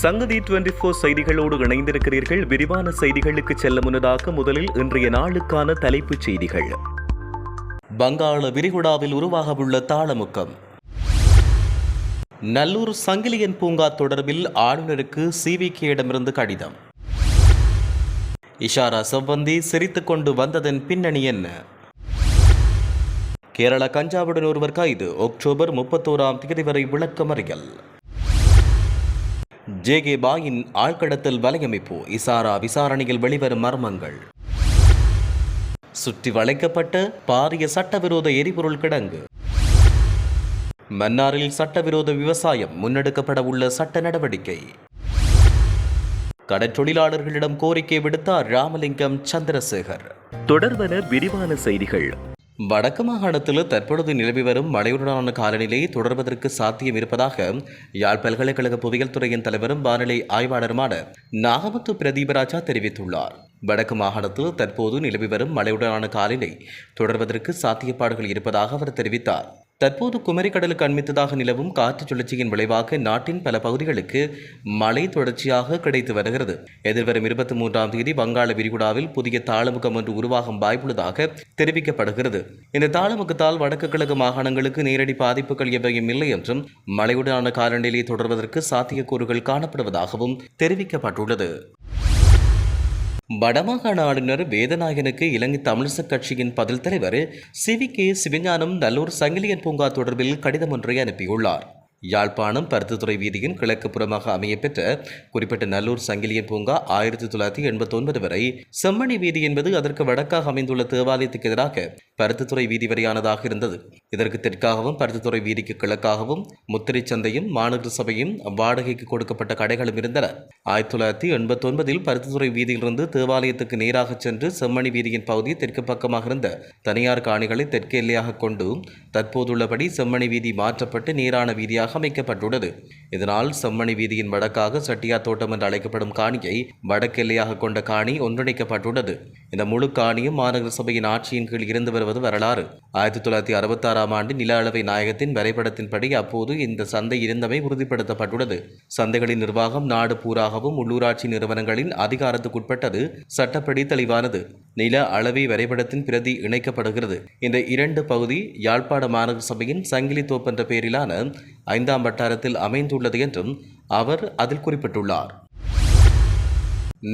சங்கதி twenty four செய்திகளோடு இணைந்திருக்கிறீர்கள். விரிவான செய்திகளுக்கு செல்ல முன்னதாக முதலில் இன்றைய நாளுக்கான தலைப்புச் செய்திகள். வங்காள விரிகுடாவில் உருவாகவுள்ள தாளமுக்கம். நல்லூர் சங்கிலியன் பூங்கா தொடர்பில் ஆளுநருக்கு சிவிகேயிடமிருந்து கடிதம். இஷாரா செவ்வந்தி சிரித்துக்கொண்டு வந்ததன் பின்னணி என்ன? கேரள கஞ்சாவுடன் ஒருவர் கைது. அக்டோபர் முப்பத்தோராம் தேதி வரை விளக்கமறியல். ஜேகே பாயின் ஆழ்கடத்தல் வலையமைப்பு இசாரா விசாரணையில் வெளிவரும் மர்மங்கள். சுற்றி வளைக்கப்பட்ட பாரிய சட்டவிரோத எரிபொருள் கிடங்கு. மன்னாரில் சட்டவிரோத விவசாயம் முன்னெடுக்கப்பட உள்ள சட்ட நடவடிக்கை. கடற்றொழிலாளர்களிடம் கோரிக்கை விடுத்தார் ராமலிங்கம் சந்திரசேகர். தொடர்பன விரிவான செய்திகள். வடக்கு மாகாணத்தில் தற்பொழுது நிலவி வரும் மழையுடனான காலநிலை தொடர்வதற்கு சாத்தியம் இருப்பதாக யாழ் பல்கலைக்கழக புவியியல் துறையின் தலைவரும் வானிலை ஆய்வாளருமான நாகமுத்து பிரதீபராஜா தெரிவித்துள்ளார். வடக்கு மாகாணத்தில் தற்போது நிலவி வரும் மழையுடனான காலநிலை தொடர்வதற்கு சாத்தியப்பாடுகள் இருப்பதாக அவர் தெரிவித்தார். தற்போது குமரிக்கடலுக்கு அண்மித்ததாக நிலவும் காற்று சுழற்சியின் விளைவாக நாட்டின் பல பகுதிகளுக்கு மழை தொடர்ச்சியாக கிடைத்து வருகிறது. எதிர்வரும் இருபத்தி மூன்றாம் தேதி வங்காள விரிகுடாவில் புதிய தாளமுகம் ஒன்று உருவாகும் வாய்ப்புள்ளதாக தெரிவிக்கப்படுகிறது. இந்த தாளமுகத்தால் வடக்கு கிழக்கு மாகாணங்களுக்கு நேரடி பாதிப்புகள் எவையும் இல்லை என்றும் மழையுடனான காலநிலையை தொடர்வதற்கு சாத்தியக்கூறுகள் காணப்படுவதாகவும் தெரிவிக்கப்பட்டுள்ளது. வடமாகாண ஆளுநர் வேதநாயகனுக்கு இலங்கை தமிழிசக் கட்சியின் பதில் தலைவர் C V K Sivagnanam Nallur Sankiliyan பூங்கா தொடர்பில் கடிதம் ஒன்றை அனுப்பியுள்ளார். யாழ்ப்பாணம் பருத்தித்துறை வீதியின் கிழக்கு புறமாக அமையப்பெற்ற குறிப்பிட்ட நல்லூர் சங்கிலியன் பூங்கா ஆயிரத்தி தொள்ளாயிரத்தி எண்பத்தி ஒன்பது வரை செம்மணி வீதி என்பது அதற்கு வடக்காக அமைந்துள்ள தேவாலயத்துக்கு எதிராக பருத்தித்துறை வீதி வரையானதாக இருந்தது. இதற்கு தெற்காகவும் பருத்தித்துறை வீதிக்கு கிழக்காகவும் முத்திரை சந்தையும் மாநகர சபையும் வாடகைக்கு கொடுக்கப்பட்ட கடைகளும் இருந்தன. ஆயிரத்தி தொள்ளாயிரத்தி எண்பத்தி ஒன்பதில் பருத்தித்துறை வீதியிலிருந்து தேவாலயத்துக்கு நேராக சென்று செம்மணி வீதியின் பகுதி தெற்கு பக்கமாக இருந்த தனியார் காணிகளை தெற்கு எல்லையாக கொண்டு தற்போதுள்ளபடி செம்மணி வீதி மாற்றப்பட்டு நேரான வீதியாக அமைக்கப்பட்டுள்ளது இதனால் செம்மணி வீதியின் வடக்காக சட்டியா தோட்டம் என்று அழைக்கப்படும் காணியை வடக்கெல்லையாக கொண்ட காணி ஒன்றிணைக்கப்பட்டுள்ளது. இந்த முழு காணியும் மாநகர சபையின் ஆட்சியின் கீழ் இருந்து வருவது வரலாறு. ஆயிரத்தி தொள்ளாயிரத்தி அறுபத்தாறாம் ஆண்டு நில அளவை நாயகத்தின் வரைபடத்தின்படி அப்போது இந்த சந்தை இருந்தமை உறுதிப்படுத்தப்பட்டுள்ளது. சந்தைகளின் நிர்வாகம் நாடு பூராகவும் உள்ளூராட்சி நிறுவனங்களின் அதிகாரத்துக்குட்பட்டது. சட்டப்படி தெளிவானது. நில அளவை வரைபடத்தின் பிரதி இணைக்கப்படுகிறது. இந்த இரண்டு பகுதி யாழ்ப்பாண மாநகர சபையின் சங்கிலி தோப்பு என்ற பெயரிலான ஐந்தாம் வட்டாரத்தில் உள்ளது என்றும் அவர் அதில் குறிப்பிட்டுள்ளார்.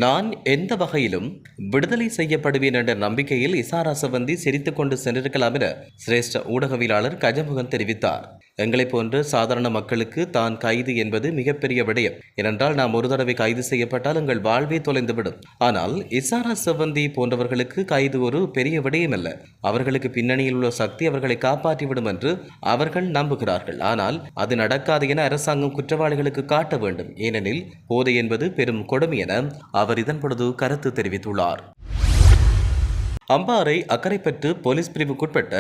நான் எந்த வகையிலும் விடுதலை செய்யப்படுவேன் என்ற நம்பிக்கையில் இசாரா சவந்தி சிரித்துக்கொண்டு சென்றிருக்கலாம் என சிரேஷ்ட ஊடகவியலாளர் கஜமுகன் தெரிவித்தார். எங்களைப் போன்ற சாதாரண மக்களுக்கு தான் கைது என்பது மிகப்பெரிய விடயம். ஏனென்றால் நாம் ஒரு தடவை கைது செய்யப்பட்டால் எங்கள் வாழ்வே தொலைந்துவிடும். ஆனால் இசாரா செவ்வந்தி போன்றவர்களுக்கு கைது ஒரு பெரிய விடயம் அல்ல அவர்களுக்கு பின்னணியில் உள்ள சக்தி அவர்களை காப்பாற்றிவிடும் என்று அவர்கள் நம்புகிறார்கள். ஆனால் அது நடக்காது என அரசாங்கம் குற்றவாளிகளுக்கு காட்ட வேண்டும். ஏனெனில் போதை என்பது பெரும் கொடுமை என அவர் இதன் பொழுது கருத்து தெரிவித்துள்ளார். அம்பாறை அக்கரைப்பற்று போலீஸ் பிரிவுக்குட்பட்ட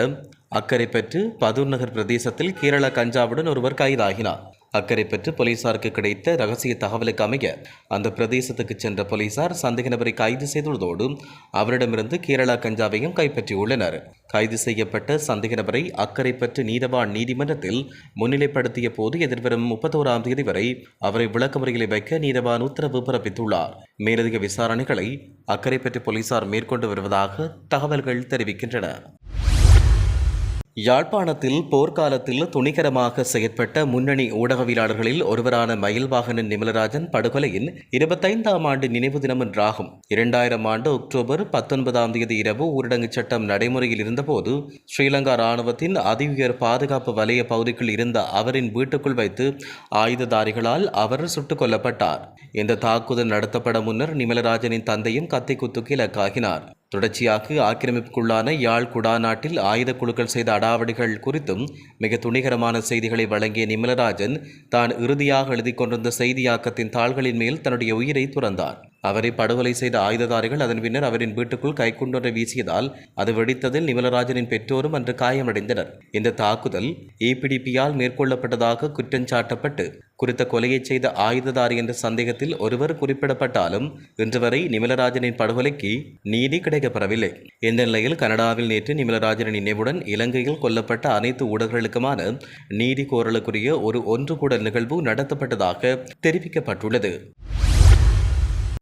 அக்கரைப்பற்று பதூர் நகர் பிரதேசத்தில் கேரள கஞ்சாவுடன் ஒருவர் கைதாகினார். அக்கரைப்பற்று போலீசாருக்கு கிடைத்த ரகசிய தகவலுக்கு அமைய அந்த பிரதேசத்துக்கு சென்ற போலீசார் சந்தேக நபரை கைது செய்துள்ளதோடு அவரிடமிருந்து கேரளா கஞ்சாவையும் கைப்பற்றியுள்ளனர். கைது செய்யப்பட்ட சந்தேக நபரை அக்கரைப்பற்று நீதவான் நீதிமன்றத்தில் முன்னிலைப்படுத்திய போது எதிர்வரும் முப்பத்தோராம் தேதி வரை அவரை விளக்கமறியலை வைக்க நீதவான் உத்தரவு பிறப்பித்துள்ளார். மேலதிக விசாரணைகளை அக்கரைப்பற்று போலீசார் மேற்கொண்டு வருவதாக தகவல்கள் தெரிவிக்கின்றன. யாழ்ப்பாணத்தில் போர்க்காலத்தில் துணிகரமாக செயற்பட்ட முன்னணி ஊடகவியலாளர்களில் ஒருவரான மயில்வாகனன் நிமலராஜன் படுகொலையின் இருபத்தைந்தாம் ஆண்டு நினைவு தினம் என்றாகும் இரண்டாயிரம் ஆண்டு அக்டோபர் பத்தொன்பதாம் தேதி இரவு ஊரடங்கு சட்டம் நடைமுறையில் இருந்தபோது ஸ்ரீலங்கா ராணுவத்தின் அதிஉயர் பாதுகாப்பு வலய பகுதிக்குள் இருந்த அவரின் வீட்டுக்குள் வைத்து ஆயுததாரிகளால் அவர் சுட்டுக் கொல்லப்பட்டார். இந்த தாக்குதல் நடத்தப்பட முன்னர் நிமலராஜனின் தந்தையும் கத்தி குத்துக்கு இலக்காகினார். தொடர்ச்சியாக ஆக்கிரமிப்புக்குள்ளான யாழ் குடாநாட்டில் ஆயுத குழுக்கள் செய்த அடாவடிகள் குறித்தும் மிக துணிகரமான செய்திகளை வழங்கிய நிமலராஜன் தான் இறுதியாக எழுதி கொண்டிருந்த செய்தியாக்கத்தின் தாள்களின் மேல் தன்னுடைய உயிரை துறந்தார். அவரை படுகொலை செய்த ஆயுததாரிகள் அதன் பின்னர் அவரின் வீட்டுக்குள் கைக்குண்டொன்றை வீசியதால் அது வெடித்ததில் நிமலராஜனின் பெற்றோரும் அன்று காயமடைந்தனர். இந்த தாக்குதல் ஏபிடிபியால் மேற்கொள்ளப்பட்டதாக குற்றஞ்சாட்டப்பட்டு குறித்த கொலையை செய்த ஆயுததாரி என்ற சந்தேகத்தில் ஒருவர் குறிப்பிடப்பட்டாலும் இன்று வரை நிமலராஜனின் படுகொலைக்கு நீதி கிடைக்கப்பெறவில்லை. இந்த நிலையில் கனடாவில் நேற்று நிமலராஜனின் நினைவுடன் இலங்கையில் கொல்லப்பட்ட அனைத்து ஊடகங்களுக்குமான நீதி கோரலுக்குரிய ஒரு ஒன்று கூட நிகழ்வு நடத்தப்பட்டதாக தெரிவிக்கப்பட்டுள்ளது.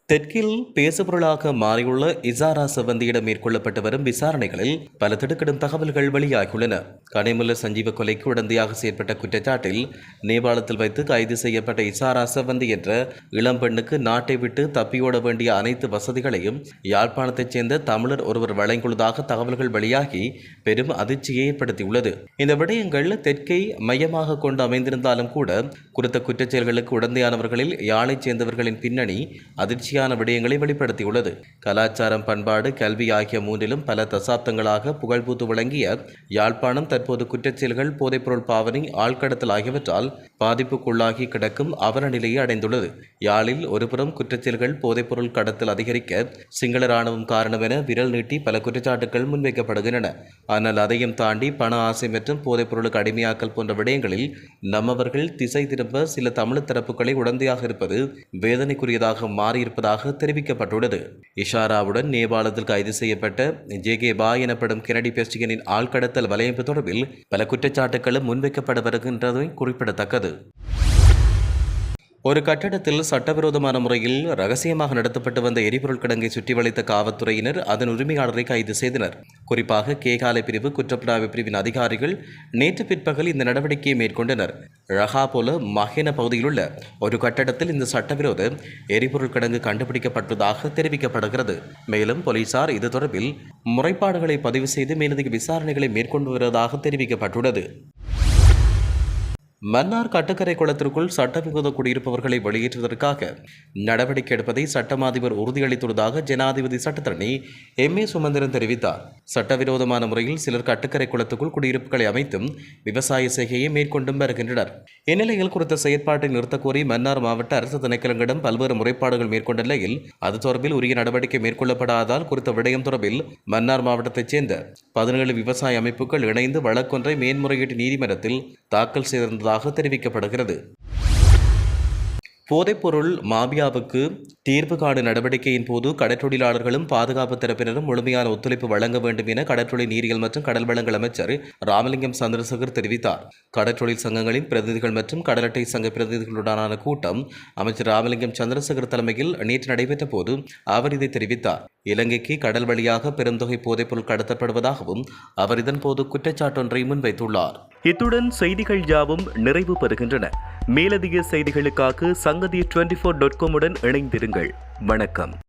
தெற்கில் பேசுபொருளாக மாறியுள்ள இசாரா செவந்தியிடம் மேற்கொள்ளப்பட்டு வரும் விசாரணைகளில் பல திடுக்கிடும் தகவல்கள் வெளியாகியுள்ளன. கனிமுல்ல சஞ்சீவ கொலைக்கு உடந்தையாக செயற்பட்ட குற்றச்சாட்டில் நேபாளத்தில் வைத்து கைது செய்யப்பட்ட இசாரா செவந்தி என்ற இளம்பெண்ணுக்கு நாட்டை விட்டு தப்பியோட வேண்டிய அனைத்து வசதிகளையும் யாழ்ப்பாணத்தைச் சேர்ந்த தமிழர் ஒருவர் வழங்கியுள்ளதாக தகவல்கள் வெளியாகி பெரும் அதிர்ச்சியை ஏற்படுத்தியுள்ளது. இந்த விடயங்கள் தெற்கை மையமாக கொண்டு அமைந்திருந்தாலும் கூட குறித்த குற்றச்செயல்களுக்கு உடந்தையானவர்களில் யாழைச் சேர்ந்தவர்களின் பின்னணி தொடர்ச்சியான விடயங்களை வெளிப்படுத்தியுள்ளது. கலாச்சாரம் பண்பாடு கல்வி ஆகிய மூன்றிலும் பல தசாப்தங்களாக புகழ்பூத்து விளங்கிய யாழ்ப்பாணம் தற்போது குற்றச்செயல்கள் போதைப்பொருள் பாவனை ஆழ்கடத்தல் ஆகியவற்றால் பாதிப்புக்குள்ளாகி கிடக்கும் அவல நிலையை அடைந்துள்ளது. யாழில் ஒருபுறம் குற்றச்செயல்கள் போதைப்பொருள் கடத்தல் அதிகரிக்க சிங்கள ராணுவம் காரணம் என விரல் நீட்டி பல குற்றச்சாட்டுகள் முன்வைக்கப்படுகின்றன. ஆனால் அதையும் தாண்டி பண ஆசை மற்றும் போதைப்பொருளுக்கு அடிமையாக்கல் போன்ற விடயங்களில் நம்மவர்கள் திசை திரும்ப சில தமிழ் தரப்புகளை உடந்தையாக இருப்பது வேதனைக்குரியதாக மாறியிருப்பதாக தெரிவிக்கப்பட்டுள்ளது. இஷாராவுடன் நேபாளத்தில் கைது செய்யப்பட்ட ஜே கே பாய் எனப்படும் கெனடி பெஸ்டிகனின் ஆழ்கடத்தல் வலையமைப்பு தொடர்பில் பல குற்றச்சாட்டுகளும் முன்வைக்கப்பட வருகின்றது குறிப்பிடத்தக்கது. ஒரு கட்டடத்தில் சட்டவிரோதமான முறையில் ரகசியமாக நடத்தப்பட்டு வந்த எரிபொருள் கிடங்கை சுற்றி வளைத்த காவல்துறையினர் அதன் உரிமையாளரை கைது செய்தனர். குறிப்பாக கேகாலை பிரிவு குற்றப்புலனாய்வு பிரிவின் அதிகாரிகள் நேற்று பிற்பகல் இந்த நடவடிக்கையை மேற்கொண்டனர். ரஹாபோல மஹேன பகுதியில் உள்ள ஒரு கட்டடத்தில் இந்த சட்டவிரோத எரிபொருள் கிடங்கு கண்டுபிடிக்கப்பட்டதாக தெரிவிக்கப்படுகிறது. மேலும் போலீசார் இது தொடர்பில் முறைப்பாடுகளை பதிவு செய்து மேலதிக விசாரணைகளை மேற்கொண்டு வருவதாக தெரிவிக்கப்பட்டுள்ளது. மன்னார் கட்டுக்கரை குளத்திற்குள் சட்டவிரோத குடியிருப்பவர்களை வெளியேற்றுவதற்காக நடவடிக்கை எடுப்பதை சட்டம் அதிபர் உறுதியளித்துள்ளதாக ஜனாதிபதி சட்டத்தரணி எம் ஏ சுமந்திரன் தெரிவித்தார். சட்டவிரோதமான முறையில் சிலர் கட்டுக்கரை குளத்துக்குள் குடியிருப்புகளை அமைத்தும் விவசாய செய்கையை மேற்கொண்டும் வருகின்றனர். இந்நிலையில் குறித்த செயற்பாட்டை நிறுத்தக்கோரி மன்னார் மாவட்ட அரசு திணைக்களங்களிடம் பல்வேறு முறைப்பாடுகள் மேற்கொண்ட நிலையில் அது தொடர்பில் உரிய நடவடிக்கை மேற்கொள்ளப்படாதால் குறித்த விடயம் தொடர்பில் மன்னார் மாவட்டத்தைச் சேர்ந்த பதினேழு விவசாய அமைப்புகள் இணைந்து வழக்கொன்றை மேன்முறையீட்டு நீதிமன்றத்தில் தாக்கல் செய்திருந்ததாக தெரிவிக்கப்படுகிறது. போதைப்பொருள் மாபியாவுக்கு தீர்வு காண நடவடிக்கையின் போது கடற்றொழிலாளர்களும் பாதுகாப்பு தரப்பினரும் முழுமையான ஒத்துழைப்பு வழங்க வேண்டும் என கடற்றொழில் நீரியல் மற்றும் கடல் வளங்கள் அமைச்சர் ராமலிங்கம் சந்திரசேகர் தெரிவித்தார். கடற்றொழில் சங்கங்களின் பிரதிநிதிகள் மற்றும் கடல் அட்டை சங்க பிரதிநிதிகளுடனான கூட்டம் அமைச்சர் ராமலிங்கம் சந்திரசேகர் தலைமையில் நேற்று நடைபெற்ற போது அவர் இதை தெரிவித்தார். இலங்கைக்கு கடல் வழியாக பெருந்தொகை போதைப்பொருள் கடத்தப்படுவதாகவும் அவர் இதன்போது குற்றச்சாட்டொன்றை முன்வைத்துள்ளார். இத்துடன் செய்திகள் யாவும் நிறைவு பெறுகின்றன. மேலதிக செய்திகளுக்காக சங்கதி டுவெண்டி ஃபோர் டாட் காமுடன் இணைந்திருங்கள். வணக்கம்.